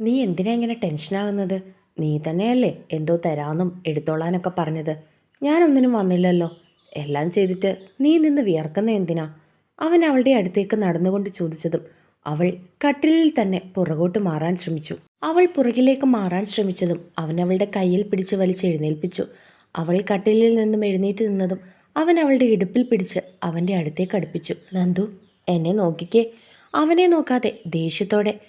നീ എന്തിനാ ഇങ്ങനെ ടെൻഷനാകുന്നത് നീ തന്നെയല്ലേ എന്തോ തരാമെന്നും എടുത്തോളാനൊക്കെ പറഞ്ഞത്. ഞാനൊന്നിനും വന്നില്ലല്ലോ. എല്ലാം ചെയ്തിട്ട് നീ നിന്ന് വിയർക്കുന്ന എന്തിനാ? അവൻ അവളുടെ അടുത്തേക്ക് നടന്നുകൊണ്ട് ചോദിച്ചതും അവൾ കട്ടിലിൽ തന്നെ പുറകോട്ട് മാറാൻ ശ്രമിച്ചു. അവൾ പുറകിലേക്ക് മാറാൻ ശ്രമിച്ചതും അവൻ അവളുടെ കയ്യിൽ പിടിച്ച് വലിച്ച് എഴുന്നേൽപ്പിച്ചു. അവൾ കട്ടിലിൽ നിന്നും എഴുന്നേറ്റ് നിന്നതും അവൻ അവളുടെ ഇടുപ്പിൽ പിടിച്ച് അവന്റെ അടുത്തേക്ക് അടുപ്പിച്ചു. നന്ദു എന്നെ നോക്കിക്കേ. അവനെ നോക്കാതെ ദേഷ്യത്തോടെ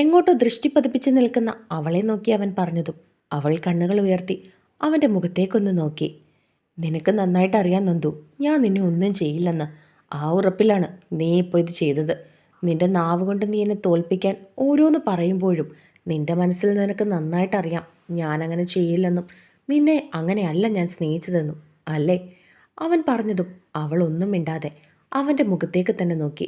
എങ്ങോട്ടോ ദൃഷ്ടി പതിപ്പിച്ച് നിൽക്കുന്ന അവളെ നോക്കി അവൻ പറഞ്ഞതും അവൾ കണ്ണുകൾ ഉയർത്തി അവന്റെ മുഖത്തേക്കൊന്ന് നോക്കി. നിനക്ക് നന്നായിട്ട് അറിയാൻ നന്ദു ഞാൻ നിന്നെ ഒന്നും ചെയ്യില്ലെന്ന്. ആ ഉറപ്പിലാണ് നീ ഇപ്പോൾ ഇത് ചെയ്തത്. നിന്റെ നാവ് കൊണ്ട് നീ എന്നെ തോൽപ്പിക്കാൻ ഓരോന്ന് പറയുമ്പോഴും നിന്റെ മനസ്സിൽ നിനക്ക് നന്നായിട്ട് അറിയാം ഞാൻ അങ്ങനെ ചെയ്യില്ലെന്നും നിന്നെ അങ്ങനെയല്ല ഞാൻ സ്നേഹിച്ചതെന്നും അല്ലേ? അവൻ പറഞ്ഞതും അവൾ ഒന്നും മിണ്ടാതെ അവന്റെ മുഖത്തേക്ക് തന്നെ നോക്കി.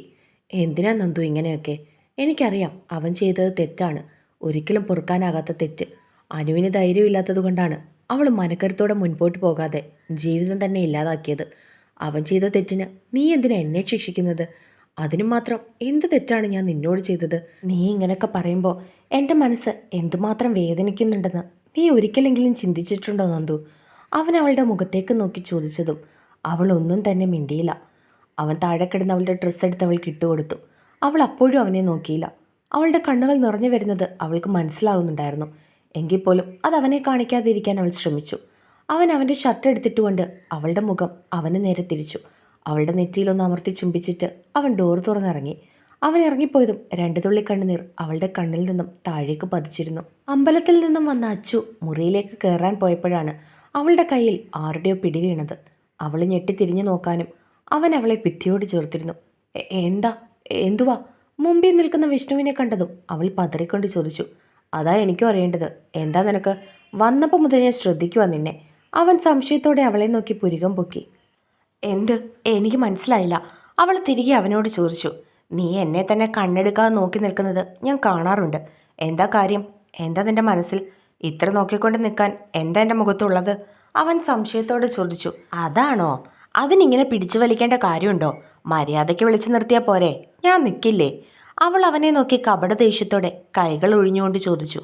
എന്തിനാ നന്ദു ഇങ്ങനെയൊക്കെ? എനിക്കറിയാം അവൻ ചെയ്തത് തെറ്റാണ്. ഒരിക്കലും പൊറുക്കാനാകാത്ത തെറ്റ്. അനുവിന് ധൈര്യമില്ലാത്തത് കൊണ്ടാണ് അവൾ മനക്കരുത്തോടെ മുൻപോട്ട് പോകാതെ ജീവിതം തന്നെ ഇല്ലാതാക്കിയത്. അവൻ ചെയ്ത തെറ്റിന് നീ എന്തിനാ എന്നെ ശിക്ഷിക്കുന്നത്? അതിനു മാത്രം എന്ത് തെറ്റാണ് ഞാൻ നിന്നോട് ചെയ്തത്? നീ ഇങ്ങനെയൊക്കെ പറയുമ്പോൾ എന്റെ മനസ്സ് എന്തുമാത്രം വേദനിക്കുന്നുണ്ടെന്ന് നീ ഒരിക്കലെങ്കിലും ചിന്തിച്ചിട്ടുണ്ടോ നന്ദു? അവൻ അവളുടെ മുഖത്തേക്ക് നോക്കി ചോദിച്ചതും അവൾ ഒന്നും തന്നെ മിണ്ടിയില്ല. അവൻ താഴെ കിടന്ന് അവളുടെ ഡ്രസ്സ് എടുത്ത് അവൾക്ക് ഇട്ടുകൊടുത്തു. അവൾ അപ്പോഴും അവനെ നോക്കിയില്ല. അവളുടെ കണ്ണുകൾ നിറഞ്ഞു വരുന്നത് അവൾക്ക് മനസ്സിലാകുന്നുണ്ടായിരുന്നു എങ്കിൽ പോലും അത് അവനെ കാണിക്കാതിരിക്കാൻ അവൾ ശ്രമിച്ചു. അവൻ അവന്റെ ഷർട്ട് എടുത്തിട്ടുകൊണ്ട് അവളുടെ മുഖം അവന് നേരെ തിരിച്ചു. അവളുടെ നെറ്റിയിലൊന്ന് അമർത്തി ചുംബിച്ചിട്ട് അവൻ ഡോർ തുറന്നിറങ്ങി. അവൻ ഇറങ്ങിപ്പോയതും രണ്ടു തുള്ളി കണ്ണുനീർ അവളുടെ കണ്ണിൽ നിന്നും താഴേക്ക് പതിച്ചിരുന്നു. അമ്പലത്തിൽ നിന്നും വന്ന അച്ചു മുറിയിലേക്ക് കയറാൻ പോയപ്പോഴാണ് അവളുടെ കയ്യിൽ ആരുടെയോ പിടി വീണത് അവൾ ഞെട്ടി തിരിഞ്ഞു നോക്കാനും അവൻ അവളെ ഭിത്തിയോട് ചേർത്തിരുന്നു. എന്താ? എന്തുവാ? മുമ്പിൽ നിൽക്കുന്ന വിഷ്ണുവിനെ കണ്ടതും അവൾ പതറിക്കൊണ്ട് ചോദിച്ചു അതാ എനിക്കും അറിയേണ്ടത്. എന്താ നിനക്ക്? വന്നപ്പോൾ മുതൽ ഞാൻ ശ്രദ്ധിക്കുക നിന്നെ. അവൻ സംശയത്തോടെ അവളെ നോക്കി പുരികം പൊക്കി. എന്ത്? എനിക്ക് മനസ്സിലായില്ല. അവൾ തിരികെ അവനോട് ചോദിച്ചു നീ എന്നെ തന്നെ കണ്ണെടുക്കാതെ നോക്കി നിൽക്കുന്നത് ഞാൻ കാണാറുണ്ട്. എന്താ കാര്യം? എന്താ നിന്റെ മനസ്സിൽ? ഇത്ര നോക്കിക്കൊണ്ട് നിൽക്കാൻ എന്താ എന്റെ മുഖത്തുള്ളത്? അവൻ സംശയത്തോടെ ചോദിച്ചു അതാണോ? അതിനിങ്ങനെ പിടിച്ചു വലിക്കേണ്ട കാര്യമുണ്ടോ? മര്യാദയ്ക്ക് വിളിച്ചു നിർത്തിയാൽ പോരെ. ഞാൻ നിൽക്കില്ലേ അവൾ അവനെ നോക്കി കപട ദേഷ്യത്തോടെ കൈകൾ ഒഴിഞ്ഞുകൊണ്ട് ചോദിച്ചു.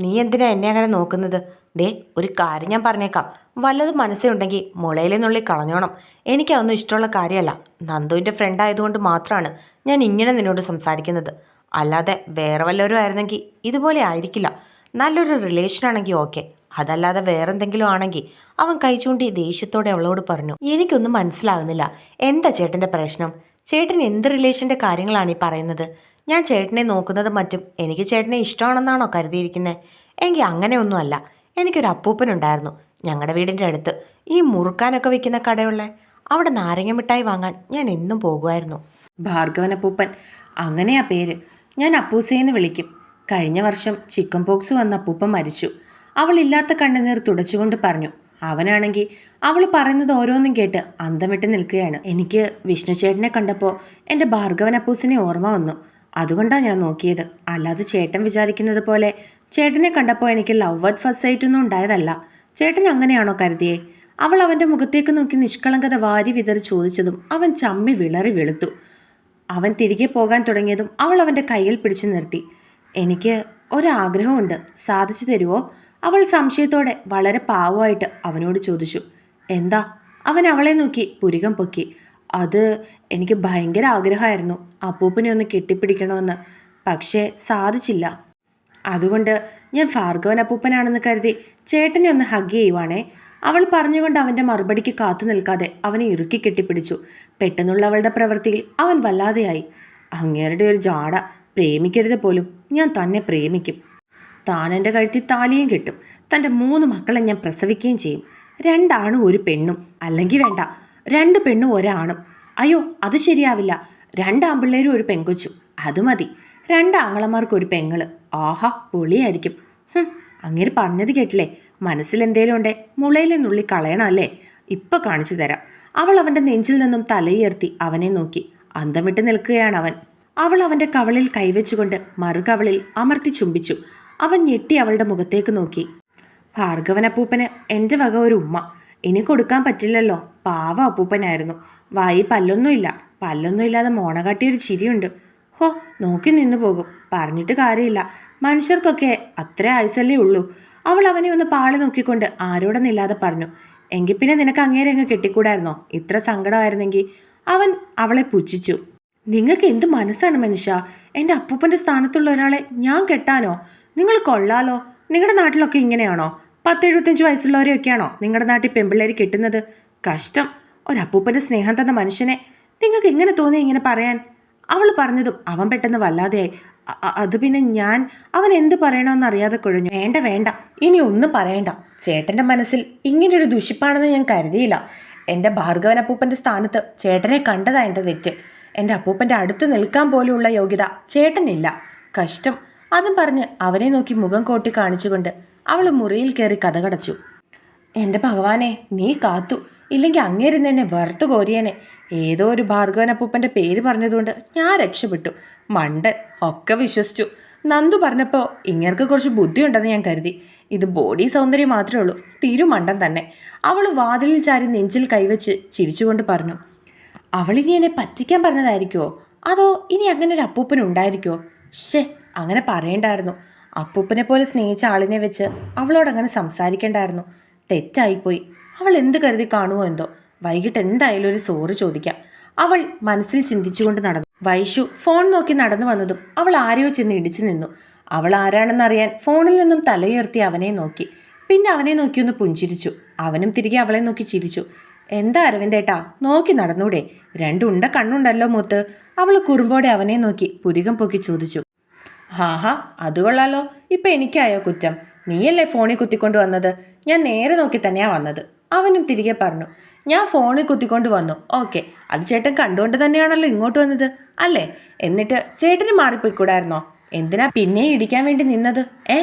നീ എന്തിനാ എന്നെ അങ്ങനെ നോക്കുന്നത്? ദേ ഒരു കാര്യം ഞാൻ പറഞ്ഞേക്കാം. വല്ലത് മനസ്സിലുണ്ടെങ്കിൽ മുളയിലെ നുള്ളി കളഞ്ഞോണം. എനിക്കതൊന്നും ഇഷ്ടമുള്ള കാര്യമല്ല. നന്ദുവിന്റെ ഫ്രണ്ട് ആയതുകൊണ്ട് മാത്രമാണ് ഞാൻ ഇങ്ങനെ നിന്നോട് സംസാരിക്കുന്നത്. അല്ലാതെ വേറെ വല്ലവരും ആയിരുന്നെങ്കിൽ ഇതുപോലെ ആയിരിക്കില്ല. നല്ലൊരു റിലേഷൻ ആണെങ്കിൽ ഓക്കെ അതല്ലാതെ വേറെന്തെങ്കിലും ആണെങ്കിൽ അവൻ കൈചൂണ്ടി ദേഷ്യത്തോടെ അവളോട് പറഞ്ഞു എനിക്കൊന്നും മനസ്സിലാകുന്നില്ല. എന്താ ചേട്ടന്റെ പ്രശ്നം? ചേട്ടൻ എന്ത് റിലേഷന്റെ കാര്യങ്ങളാണ് ഈ പറയുന്നത്? ഞാൻ ചേട്ടനെ നോക്കുന്നത് മറ്റും എനിക്ക് ചേട്ടനെ ഇഷ്ടമാണെന്നാണോ കരുതിയിരിക്കുന്നത് എങ്കിൽ അങ്ങനെയൊന്നുമല്ല. എനിക്കൊരു അപ്പൂപ്പനുണ്ടായിരുന്നു ഞങ്ങളുടെ വീടിന്റെ അടുത്ത്. ഈ മുറുക്കാനൊക്കെ വിൽക്കുന്ന കടയുള്ള. അവിടെ നാരങ്ങ മിഠായി വാങ്ങാൻ ഞാൻ എന്നും പോകുമായിരുന്നു. ഭാർഗവനപ്പൂപ്പൻ അങ്ങനെയാ പേര്. ഞാൻ അപ്പൂസേന്ന് വിളിക്കും. കഴിഞ്ഞ വർഷം ചിക്കൻ പോക്സ് വന്ന അപ്പൂപ്പൻ മരിച്ചു. അവൾ ഇല്ലാത്ത കണ്ണുനീർ തുടച്ചുകൊണ്ട് പറഞ്ഞു അവനാണെങ്കിൽ അവൾ പറയുന്നത് ഓരോന്നും കേട്ട് അന്തം വിട്ട് നിൽക്കുകയാണ്. എനിക്ക് വിഷ്ണുചേട്ടനെ കണ്ടപ്പോൾ എന്റെ ഭാർഗവൻ അപ്പൂസിനെ ഓർമ്മ വന്നു. അതുകൊണ്ടാണ് ഞാൻ നോക്കിയത്. അല്ലാതെ ചേട്ടൻ വിചാരിക്കുന്നത് പോലെ ചേട്ടനെ കണ്ടപ്പോൾ എനിക്ക് ലവ് അറ്റ് ഫസ്റ്റ് സൈറ്റ് ഒന്നും ഉണ്ടായതല്ല. ചേട്ടൻ അങ്ങനെയാണോ കരുതിയേ? അവൾ അവന്റെ മുഖത്തേക്ക് നോക്കി നിഷ്കളങ്കത വാരി വിതറി ചോദിച്ചതും അവൻ ചമ്മി വിളറി വെളുത്തു. അവൻ തിരികെ പോകാൻ തുടങ്ങിയതും അവൾ അവന്റെ കയ്യിൽ പിടിച്ചു നിർത്തി. എനിക്ക് ഒരാഗ്രഹമുണ്ട്. സാധിച്ചു തരുമോ അവൾ സംശയത്തോടെ വളരെ പാവമായിട്ട് അവനോട് ചോദിച്ചു എന്താ? അവൻ അവളെ നോക്കി പുരികം പൊക്കി. അത് എനിക്ക് ഭയങ്കര ആഗ്രഹമായിരുന്നു. അപ്പൂപ്പനെ ഒന്ന് കെട്ടിപ്പിടിക്കണമെന്ന്. പക്ഷേ സാധിച്ചില്ല. അതുകൊണ്ട് ഞാൻ ഭാർഗവൻ അപ്പൂപ്പനാണെന്ന് കരുതി ചേട്ടനെ ഒന്ന് ഹഗ് ചെയ്യുവാണേ. അവൾ പറഞ്ഞുകൊണ്ട് അവന്റെ മറുപടിക്ക് കാത്തു നിൽക്കാതെ അവനെ ഇറുക്കി കെട്ടിപ്പിടിച്ചു. പെട്ടെന്നുള്ള അവളുടെ പ്രവൃത്തിയിൽ അവൻ വല്ലാതെയായി. അങ്ങേരുടെ ഒരു ജാട. പ്രേമിക്കരുത് പോലും. ഞാൻ തന്നെ പ്രേമിക്കും. താൻ എന്റെ കഴുത്തിൽ താലിയും കിട്ടും. തന്റെ മൂന്ന് മക്കളെ ഞാൻ പ്രസവിക്കുകയും ചെയ്യും. രണ്ടാണും ഒരു പെണ്ണും. അല്ലെങ്കിൽ വേണ്ട രണ്ട് പെണ്ണും ഒരാണും. അയ്യോ അത് ശരിയാവില്ല. രണ്ട് ആമ്പിള്ളേരും ഒരു പെങ്കൊച്ചും. അത് മതി. രണ്ട് ആങ്ങളമാർക്ക് ഒരു പെങ്ങൾ. ആഹാ പൊളിയായിരിക്കും. അങ്ങനെ പറഞ്ഞത് കേട്ടില്ലേ? മനസ്സിലെന്തേലും ഉണ്ടേ? മുളയിലെ നുള്ളി കളയണം അല്ലേ? ഇപ്പൊ കാണിച്ചു തരാം. അവൾ അവന്റെ നെഞ്ചിൽ നിന്നും തലയുയർത്തി അവനെ നോക്കി. അന്തം വിട്ട് നിൽക്കുകയാണ് അവൻ. അവൾ അവന്റെ കവളിൽ കൈവച്ചുകൊണ്ട് മറുകവളിൽ അമർത്തി ചുംബിച്ചു. അവൻ ഞെട്ടി അവളുടെ മുഖത്തേക്ക് നോക്കി. ഭാർഗവനപ്പൂപ്പന് എന്റെ വക ഒരു ഉമ്മ. ഇനി കൊടുക്കാൻ പറ്റില്ലല്ലോ. പാവ അപ്പൂപ്പനായിരുന്നു. വായി പല്ലൊന്നുമില്ല. പല്ലൊന്നും ഇല്ലാതെ മോണ കാട്ടിയൊരു ചിരിയുണ്ട്. ഹോ നോക്കി നിന്നു പോകും. പറഞ്ഞിട്ട് കാര്യമില്ല. മനുഷ്യർക്കൊക്കെ അത്ര ആയുസല്ലേ ഉള്ളൂ. അവൾ അവനെ ഒന്ന് പാളി നോക്കിക്കൊണ്ട് ആരോടെന്നില്ലാതെ പറഞ്ഞു. എങ്കിൽ പിന്നെ നിനക്ക് അങ്ങേരെ അങ്ങ് കെട്ടിക്കൂടായിരുന്നോ? ഇത്ര സങ്കടമായിരുന്നെങ്കിൽ അവൻ അവളെ പുച്ഛിച്ചു. നിങ്ങൾക്ക് എന്ത് മനസ്സാണ് മനുഷ്യ? എന്റെ അപ്പൂപ്പന്റെ സ്ഥാനത്തുള്ള ഒരാളെ ഞാൻ കെട്ടാനോ? നിങ്ങൾ കൊള്ളാലോ. നിങ്ങളുടെ നാട്ടിലൊക്കെ ഇങ്ങനെയാണോ? പത്ത് എഴുപത്തഞ്ച് വയസ്സുള്ളവരെയൊക്കെയാണോ നിങ്ങളുടെ നാട്ടിൽ പെമ്പിള്ളേർ കിട്ടുന്നത്? കഷ്ടം. ഒരപ്പൂപ്പന്റെ സ്നേഹം തന്ന മനുഷ്യനെ. നിങ്ങൾക്ക് എങ്ങനെ തോന്നി ഇങ്ങനെ പറയാൻ? അവൾ പറഞ്ഞതും അവൻ പെട്ടെന്ന് വല്ലാതെയായി. അത് പിന്നെ ഞാൻ. അവൻ എന്ത് പറയണമെന്ന് അറിയാതെ കുഴഞ്ഞു. വേണ്ട വേണ്ട. ഇനി ഒന്നും പറയണ്ട. ചേട്ടന്റെ മനസ്സിൽ ഇങ്ങനൊരു ദുഷിപ്പാണെന്ന് ഞാൻ കരുതിയില്ല. എന്റെ ഭാർഗവൻ അപ്പൂപ്പന്റെ സ്ഥാനത്ത് ചേട്ടനെ കണ്ടതാണ് എന്റെ തെറ്റ്. എന്റെ അപ്പൂപ്പന്റെ അടുത്ത് നിൽക്കാൻ പോലുള്ള യോഗ്യത ചേട്ടനില്ല. കഷ്ടം. അതും പറഞ്ഞ് അവനെ നോക്കി മുഖം കോട്ടി കാണിച്ചുകൊണ്ട് അവൾ മുറിയിൽ കയറി കഥകടച്ചു. എന്റെ ഭഗവാനെ നീ കാത്തു. ഇല്ലെങ്കിൽ അങ്ങേരുന്ന് എന്നെ വറുത്ത് കോരിയനെ. ഏതോ ഒരു ഭാർഗവനപ്പൂപ്പന്റെ പേര് പറഞ്ഞതുകൊണ്ട് ഞാൻ രക്ഷപ്പെട്ടു. മണ്ടൻ ഒക്കെ വിശ്വസിച്ചു. നന്ദു പറഞ്ഞപ്പോൾ ഇങ്ങേർക്ക് കുറച്ച് ബുദ്ധിയുണ്ടെന്ന് ഞാൻ കരുതി. ഇത് ബോഡി സൗന്ദര്യം മാത്രമേ ഉള്ളൂ തിരുമണ്ടൻ തന്നെ. അവൾ വാതിലിൽ ചാരി നെഞ്ചിൽ കൈവച്ച് ചിരിച്ചുകൊണ്ട് പറഞ്ഞു അവളിനി എന്നെ പറ്റിക്കാൻ പറഞ്ഞതായിരിക്കുമോ അതോ ഇനി അങ്ങനെ ഒരു അപ്പൂപ്പൻ ഉണ്ടായിരിക്കുമോ ഷേ അങ്ങനെ പറയണ്ടായിരുന്നു. അപ്പൂപ്പനെ പോലെ സ്നേഹിച്ച ആളിനെ വെച്ച് അവളോട് അങ്ങനെ സംസാരിക്കണ്ടായിരുന്നു. തെറ്റായിപ്പോയി. അവൾ എന്ത് കരുതി കാണുമോ എന്തോ. വൈകിട്ട് എന്തായാലും ഒരു സോറി ചോദിക്കാം. അവൾ മനസ്സിൽ ചിന്തിച്ചുകൊണ്ട് നടന്നു. വൈഷു ഫോൺ നോക്കി നടന്നു വന്നതും അവൾ ആരെയോ ചെന്ന് ഇടിച്ചു നിന്നു. അവൾ ആരാണെന്നറിയാൻ ഫോണിൽ നിന്നും തലയുയർത്തി അവനെ നോക്കി. പിന്നെ അവനെ നോക്കി ഒന്ന് പുഞ്ചിരിച്ചു. അവനും തിരികെ അവളെ നോക്കി ചിരിച്ചു. എന്താ അരവിന്ദേട്ടാ നോക്കി നടന്നൂടെ. രണ്ടുണ്ട കണ്ണുണ്ടല്ലോ മൂത്ത്. അവൾ കുറുമ്പോടെ അവനെ നോക്കി പുരികം പൊക്കി ചോദിച്ചു. ഹാഹാ അത് കൊള്ളാലോ. ഇപ്പം എനിക്കായോ കുറ്റം? നീയല്ലേ ഫോണിൽ കുത്തിക്കൊണ്ട് വന്നത്? ഞാൻ നേരെ നോക്കി തന്നെയാണ് വന്നത്. അവനും തിരികെ പറഞ്ഞു ഞാൻ ഫോണിൽ കുത്തിക്കൊണ്ട് വന്നു. ഓക്കെ അത് ചേട്ടൻ കണ്ടുകൊണ്ട് തന്നെയാണല്ലോ ഇങ്ങോട്ട് വന്നത്. അല്ലേ? എന്നിട്ട് ചേട്ടന് മാറിപ്പോയിക്കൂടായിരുന്നോ? എന്തിനാ പിന്നെ ഇടിക്കാൻ വേണ്ടി നിന്നത്? ഏ?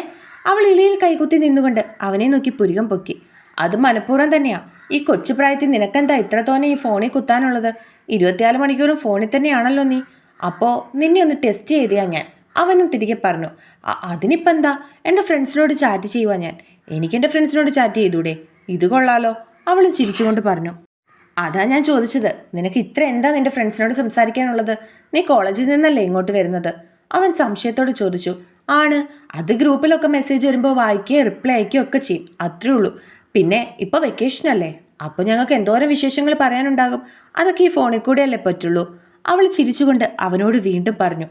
അവൾ ഇളിയിൽ കൈകുത്തി നിന്നുകൊണ്ട് അവനെ നോക്കി പുരികം പൊക്കി. അത് മനഃപൂർവം തന്നെയാ. ഈ കൊച്ചു പ്രായത്തിൽ നിനക്കെന്താ ഇത്ര തോനെ ഈ ഫോണിൽ കുത്താനുള്ളത്? ഇരുപത്തിനാല് മണിക്കൂറും ഫോണിൽ തന്നെയാണല്ലോ നീ. അപ്പോൾ നിന്നെ ഒന്ന് ടെസ്റ്റ് ചെയ്തിയാ ഞാൻ. അവനും തിരികെ പറഞ്ഞു അതിനിപ്പം എന്താ എന്റെ ഫ്രണ്ട്സിനോട് ചാറ്റ് ചെയ്യുവാ ഞാൻ. എനിക്ക് എന്റെ ഫ്രണ്ട്സിനോട് ചാറ്റ് ചെയ്തൂടെ? ഇത് കൊള്ളാലോ. അവൾ ചിരിച്ചുകൊണ്ട് പറഞ്ഞു അതാ ഞാൻ ചോദിച്ചത്. നിനക്ക് ഇത്ര എന്താ നിന്റെ ഫ്രണ്ട്സിനോട് സംസാരിക്കാനുള്ളത്? നീ കോളേജിൽ നിന്നല്ലേ ഇങ്ങോട്ട് വരുന്നത്? അവൻ സംശയത്തോട് ചോദിച്ചു ആണ്. അത് ഗ്രൂപ്പിലൊക്കെ മെസ്സേജ് വരുമ്പോൾ വായിക്കുകയും റിപ്ലൈ അയക്കുകയും ഒക്കെ ചെയ്യും. അത്രേ ഉള്ളൂ. പിന്നെ ഇപ്പോൾ വെക്കേഷൻ അല്ലേ? അപ്പോൾ ഞങ്ങൾക്ക് എന്തോരം വിശേഷങ്ങൾ പറയാനുണ്ടാകും? അതൊക്കെ ഈ ഫോണിൽ കൂടെയല്ലേ പറ്റുള്ളൂ. അവൾ ചിരിച്ചുകൊണ്ട് അവനോട് വീണ്ടും പറഞ്ഞു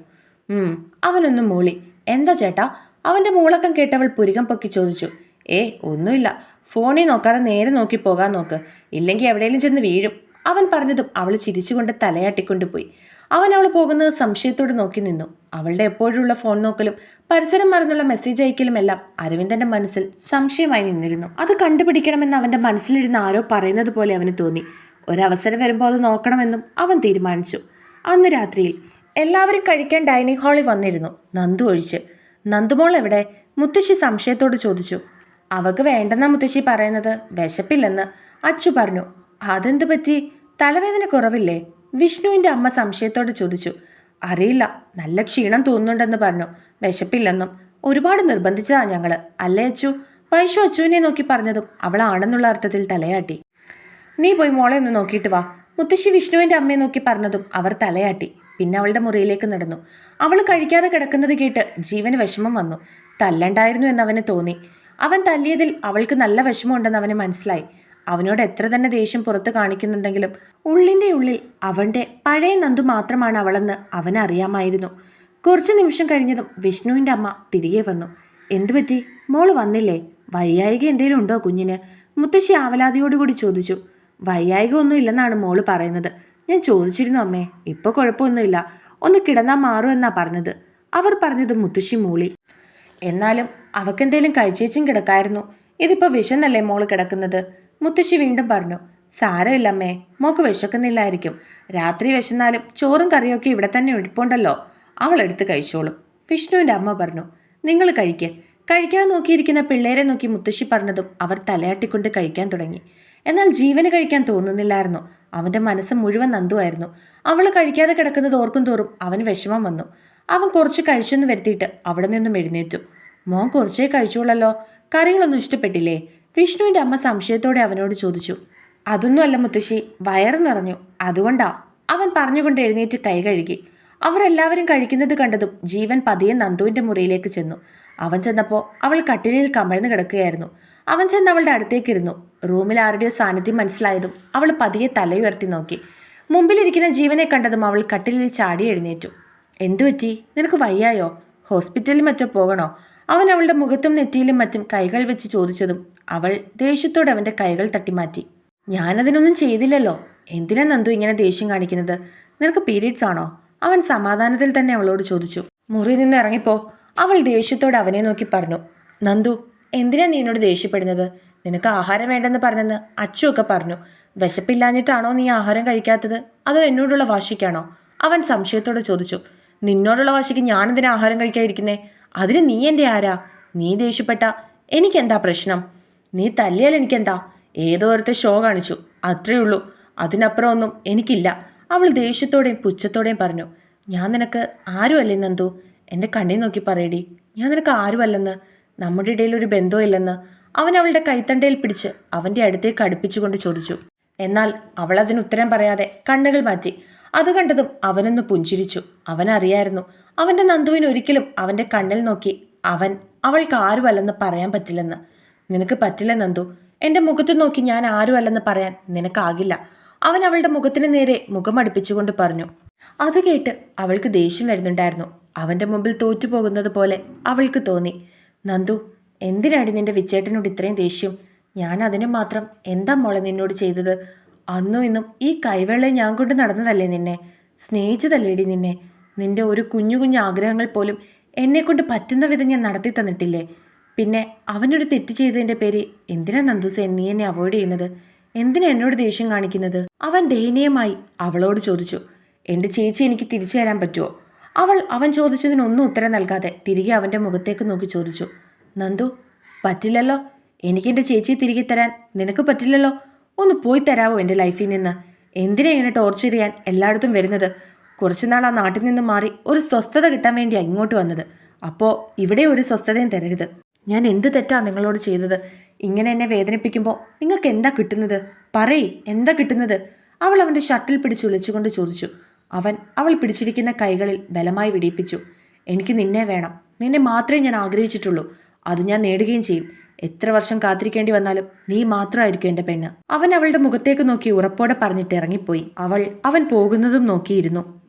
അവനൊന്നും മൂളി. എന്താ ചേട്ടാ? അവന്റെ മൂളക്കം കേട്ടവൾ പുരികം പൊക്കി ചോദിച്ചു. ഏ ഒന്നുമില്ല. ഫോണിൽ നോക്കാതെ നേരെ നോക്കി പോകാൻ നോക്ക്. ഇല്ലെങ്കിൽ എവിടെയെങ്കിലും ചെന്ന് വീഴും. അവൻ പറഞ്ഞതും അവൾ ചിരിച്ചുകൊണ്ട് തലയാട്ടിക്കൊണ്ട് പോയി അവൻ അവൾ പോകുന്നത് സംശയത്തോട് നോക്കി നിന്നു. അവളുടെ എപ്പോഴുള്ള ഫോൺ നോക്കലും പരിസരം മറന്നുള്ള മെസ്സേജ് അയക്കലും എല്ലാം അരവിന്ദന്റെ മനസ്സിൽ സംശയമായി നിന്നിരുന്നു. അത് കണ്ടുപിടിക്കണമെന്ന് അവന്റെ മനസ്സിലിരുന്ന ആരോ പറയുന്നത് പോലെ അവന് തോന്നി. ഒരവസരം വരുമ്പോൾ അത് നോക്കണമെന്നും അവൻ തീരുമാനിച്ചു. അന്ന് രാത്രിയിൽ എല്ലാവരും കഴിക്കാൻ ഡൈനിങ് ഹാളിൽ വന്നിരുന്നു. നന്ദു ഒഴിച്ച്. നന്ദുമോൾ എവിടെ? മുത്തശ്ശി സംശയത്തോട് ചോദിച്ചു. അവക്ക് വേണ്ടെന്ന മുത്തശ്ശി പറയുന്നത്. വിശപ്പില്ലെന്ന് അച്ചു പറഞ്ഞു. അതെന്ത് പറ്റി? തലവേദന കുറവില്ലേ? വിഷ്ണുവിന്റെ അമ്മ സംശയത്തോടെ ചോദിച്ചു. അറിയില്ല. നല്ല ക്ഷീണം തോന്നുന്നുണ്ടെന്ന് പറഞ്ഞു. വിശപ്പില്ലെന്നും. ഒരുപാട് നിർബന്ധിച്ചതാണ് ഞങ്ങൾ അല്ലേ അച്ചു? വൈഷു അച്ചുവിനെ നോക്കി പറഞ്ഞതും അവളാണെന്നുള്ള അർത്ഥത്തിൽ തലയാട്ടി. നീ പോയി മോളെ ഒന്ന് നോക്കിയിട്ട് വാ. മുത്തശ്ശി വിഷ്ണുവിന്റെ അമ്മയെ നോക്കി പറഞ്ഞതും അവർ തലയാട്ടി. പിന്നെ അവളുടെ മുറിയിലേക്ക് നടന്നു. അവൾ കഴിക്കാതെ കിടക്കുന്നത് കേട്ട് ജീവന് വിഷമം വന്നു. തല്ലണ്ടായിരുന്നു എന്ന് അവന് തോന്നി. അവൻ തല്ലിയതിൽ അവൾക്ക് നല്ല വിഷമമുണ്ടെന്ന് അവന് മനസ്സിലായി. അവനോട് എത്ര തന്നെ ദേഷ്യം പുറത്ത് കാണിക്കുന്നുണ്ടെങ്കിലും ഉള്ളിന്റെ ഉള്ളിൽ അവന്റെ പഴയ നന്ദു മാത്രമാണ് അവളെന്ന് അവനറിയാമായിരുന്നു കുറച്ച് നിമിഷം കഴിഞ്ഞതും വിഷ്ണുവിന്റെ അമ്മ തിരികെ വന്നു. എന്തു പറ്റി? മോൾ വന്നില്ലേ? വയ്യായിക എന്തേലും ഉണ്ടോ കുഞ്ഞിന്? മുത്തശ്ശി ആവലാതിയോടുകൂടി ചോദിച്ചു. വയ്യായിക ഒന്നും ഇല്ലെന്നാണ് മോൾ പറയുന്നത്. ഞാൻ ചോദിച്ചിരുന്നു അമ്മേ. ഇപ്പോൾ കുഴപ്പമൊന്നുമില്ല. ഒന്ന് കിടന്നാൽ മാറുമെന്നാ പറഞ്ഞത്. അവർ പറഞ്ഞത് മുത്തശ്ശി മൂളി. എന്നാലും അവക്കെന്തേലും കഴിച്ചേച്ചും കിടക്കായിരുന്നു. ഇതിപ്പോ വിശന്നല്ലേ മോൾ കിടക്കുന്നത്? മുത്തശ്ശി വീണ്ടും പറഞ്ഞു സാരമില്ല അമ്മേ. മോക്ക് വിശക്കുന്നില്ലായിരിക്കും. രാത്രി വിശന്നാലും ചോറും കറിയൊക്കെ ഇവിടെ തന്നെ ഇരിപ്പുണ്ടല്ലോ അവൾ എടുത്ത് കഴിച്ചോളും. വിഷ്ണുവിന്റെ അമ്മ പറഞ്ഞു നിങ്ങൾ കഴിക്ക്. കഴിക്കാൻ നോക്കിയിരിക്കുന്ന പിള്ളേരെ നോക്കി മുത്തശ്ശി പറഞ്ഞതും അവർ തലയാട്ടിക്കൊണ്ട് കഴിക്കാൻ തുടങ്ങി. എന്നാൽ ജീവന് കഴിക്കാൻ തോന്നുന്നില്ലായിരുന്നു. അവന്റെ മനസ്സ് മുഴുവൻ നന്ദുവായിരുന്നു. അവൾ കഴിക്കാതെ കിടക്കുന്നത് ഓർക്കും തോറും അവന് വിഷമം വന്നു. അവൻ കുറച്ച് കഴിച്ചെന്ന് വരുത്തിയിട്ട് അവിടെ നിന്നും എഴുന്നേറ്റു. മോൻ കുറച്ചേ കഴിച്ചോളല്ലോ കറികളൊന്നും ഇഷ്ടപ്പെട്ടില്ലേ? വിഷ്ണുവിന്റെ അമ്മ സംശയത്തോടെ അവനോട് ചോദിച്ചു. അതൊന്നുമല്ല മുത്തശ്ശി. വയറ് നിറഞ്ഞു. അതുകൊണ്ടാ. അവൻ പറഞ്ഞുകൊണ്ട് എഴുന്നേറ്റ് കൈ കഴുകി. അവരെല്ലാവരും കഴിക്കുന്നത് കണ്ടതും ജീവൻ പതിയെ നന്ദുവിന്റെ മുറിയിലേക്ക് ചെന്നു. അവൻ ചെന്നപ്പോൾ അവൾ കട്ടിലിൽ കമഴ്ന്നു കിടക്കുകയായിരുന്നു. അവൻ ചെന്ന് അവളുടെ അടുത്തേക്കിരുന്നു റൂമിൽ ആരുടെയോ സാന്നിധ്യം മനസ്സിലായതും അവൾ പതിയെ തലയുയർത്തി നോക്കി. മുമ്പിലിരിക്കുന്ന ജീവനെ കണ്ടതും അവൾ കട്ടിലിൽ ചാടി എഴുന്നേറ്റു. എന്തുപറ്റി? നിനക്ക് വയ്യായോ? ഹോസ്പിറ്റലിൽ മറ്റോ പോകണോ? അവൻ അവളുടെ മുഖത്തും നെറ്റിയിലും മറ്റും കൈകൾ വെച്ച് ചോദിച്ചതും അവൾ ദേഷ്യത്തോടെ അവന്റെ കൈകൾ തട്ടിമാറ്റി ഞാനതിനൊന്നും ചെയ്തില്ലല്ലോ. എന്തിനാ നന്ദു ഇങ്ങനെ ദേഷ്യം കാണിക്കുന്നത്? നിനക്ക് പീരീഡ്സ് ആണോ? അവൻ സമാധാനത്തിൽ തന്നെ അവളോട് ചോദിച്ചു മുറി നിന്ന് ഇറങ്ങിപ്പോ. അവൾ ദേഷ്യത്തോടെ അവനെ നോക്കി പറഞ്ഞു നന്ദു എന്തിനാ നീ എന്നോട് ദേഷ്യപ്പെടുന്നത്? നിനക്ക് ആഹാരം വേണ്ടെന്ന് പറഞ്ഞെന്ന് അച്ചുവൊക്കെ പറഞ്ഞു. വിശപ്പില്ലാഞ്ഞിട്ടാണോ നീ ആഹാരം കഴിക്കാത്തത്? അതോ എന്നോടുള്ള വാശിക്കാണോ? അവൻ സംശയത്തോടെ ചോദിച്ചു നിന്നോടുള്ള വാശിക്ക് ഞാനെന്തിനാ ആഹാരം കഴിക്കാതിരിക്കുന്നേ? അതിന് നീ എന്റെ ആരാ? നീ ദേഷ്യപ്പെട്ട എനിക്കെന്താ പ്രശ്നം? നീ തല്ലിയാൽ എനിക്കെന്താ? ഏതോ ഷോ കാണിച്ചു അത്രയേ ഉള്ളൂ. അതിനപ്പുറം ഒന്നും എനിക്കില്ല. അവൾ ദേഷ്യത്തോടെയും പുച്ഛത്തോടെയും പറഞ്ഞു ഞാൻ നിനക്ക് ആരുമല്ലേ എന്റെ കണ്ണി നോക്കി പറയടി. ഞാൻ നിനക്ക് ആരുമല്ലെന്ന്? നമ്മുടെ ഇടയിൽ ഒരു ബന്ധമില്ലെന്ന് അവൻ അവളുടെ കൈത്തണ്ടയിൽ പിടിച്ച് അവന്റെ അടുത്തേക്ക് അടുപ്പിച്ചുകൊണ്ട് ചോദിച്ചു. എന്നാൽ അവൾ അതിന് ഉത്തരം പറയാതെ കണ്ണുകൾ മാറ്റി. അത് കണ്ടതും അവനൊന്ന് പുഞ്ചിരിച്ചു. അവനറിയായിരുന്നു അവന്റെ നന്ദുവിന് ഒരിക്കലും അവന്റെ കണ്ണിൽ നോക്കി അവൻ അവൾക്ക് ആരുമല്ലെന്ന് പറയാൻ പറ്റില്ലെന്ന്. നിനക്ക് പറ്റില്ല നന്ദു. എന്റെ മുഖത്ത് നോക്കി ഞാൻ ആരുമല്ലെന്ന് പറയാൻ നിനക്കാകില്ല. അവൻ അവളുടെ മുഖത്തിന് നേരെ മുഖമടുപ്പിച്ചുകൊണ്ട് പറഞ്ഞു. അത് കേട്ട് അവൾക്ക് ദേഷ്യം വരുന്നുണ്ടായിരുന്നു. അവന്റെ മുമ്പിൽ തോറ്റുപോകുന്നത് പോലെ അവൾക്ക് തോന്നി. നന്ദു എന്തിനാടി നിന്റെ വിച്ചേട്ടനോട് ഇത്രയും ദേഷ്യം? ഞാൻ അതിന് മാത്രം എന്താ മോളെ നിന്നോട് ചെയ്തത്? അന്നും ഇന്നും ഈ കൈവെള്ളയെ ഞാൻ കൊണ്ട് നടന്നതല്ലേ നിന്നെ? സ്നേഹിച്ചതല്ലേടി നിന്നെ? നിന്റെ ഒരു കുഞ്ഞു കുഞ്ഞു ആഗ്രഹങ്ങൾ പോലും എന്നെ കൊണ്ട് പറ്റുന്ന വിധം ഞാൻ നടത്തി തന്നിട്ടില്ലേ? പിന്നെ അവനൊരു തെറ്റ് ചെയ്തതിന്റെ പേര് എന്തിനാ നന്ദുസേൻ നീ എന്നെ അവോയ്ഡ് ചെയ്യുന്നത്? എന്തിനാ എന്നോട് ദേഷ്യം കാണിക്കുന്നത്? അവൻ ദയനീയമായി അവളോട് ചോദിച്ചു. എന്റെ ചേച്ചി എനിക്ക് തിരിച്ചു തരാൻ പറ്റുമോ അവൾ അവൻ ചോദിച്ചതിനൊന്നും ഉത്തരം നൽകാതെ തിരികെ അവന്റെ മുഖത്തേക്ക് നോക്കി ചോദിച്ചു. നന്ദു പറ്റില്ലല്ലോ. എനിക്കെന്റെ ചേച്ചിയെ തിരികെ തരാൻ നിനക്ക് പറ്റില്ലല്ലോ. ഒന്ന് പോയി തരാവോ എന്റെ ലൈഫിൽ നിന്ന്? എന്തിനാ ഇങ്ങനെ ടോർച്ചർ ചെയ്യാൻ എല്ലായിടത്തും വരുന്നത്? കുറച്ചുനാൾ ആ നാട്ടിൽ നിന്ന് മാറി ഒരു സ്വസ്ഥത കിട്ടാൻ വേണ്ടിയാണ് ഇങ്ങോട്ട് വന്നത്. അപ്പോൾ ഇവിടെ ഒരു സ്വസ്ഥതയും തരരുത്. ഞാൻ എന്ത് തെറ്റാണ് നിങ്ങളോട് ചെയ്തത്? ഇങ്ങനെ എന്നെ വേദനിപ്പിക്കുമ്പോൾ നിങ്ങൾക്ക് എന്താ കിട്ടുന്നത്? പറയ് എന്താ കിട്ടുന്നത്? അവൾ അവന്റെ ഷട്ടിൽ പിടിച്ച് ഒളിച്ചുകൊണ്ട് ചോദിച്ചു. അവൻ അവൾ പിടിച്ചിരിക്കുന്ന കൈകളിൽ ബലമായി വിടിയിപ്പിച്ചു. എനിക്ക് നിന്നെ വേണം. നിന്നെ മാത്രമേ ഞാൻ ആഗ്രഹിച്ചിട്ടുള്ളൂ. അത് ഞാൻ നേടുകയും ചെയ്യും. എത്ര വർഷം കാത്തിരിക്കേണ്ടി വന്നാലും നീ മാത്രമായിരിക്കും എന്റെ പെണ്ണ്. അവൻ അവളുടെ മുഖത്തേക്ക് നോക്കി ഉറപ്പോടെ പറഞ്ഞിട്ട് ഇറങ്ങിപ്പോയി. അവൾ അവൻ പോകുന്നതും നോക്കിയിരുന്നു.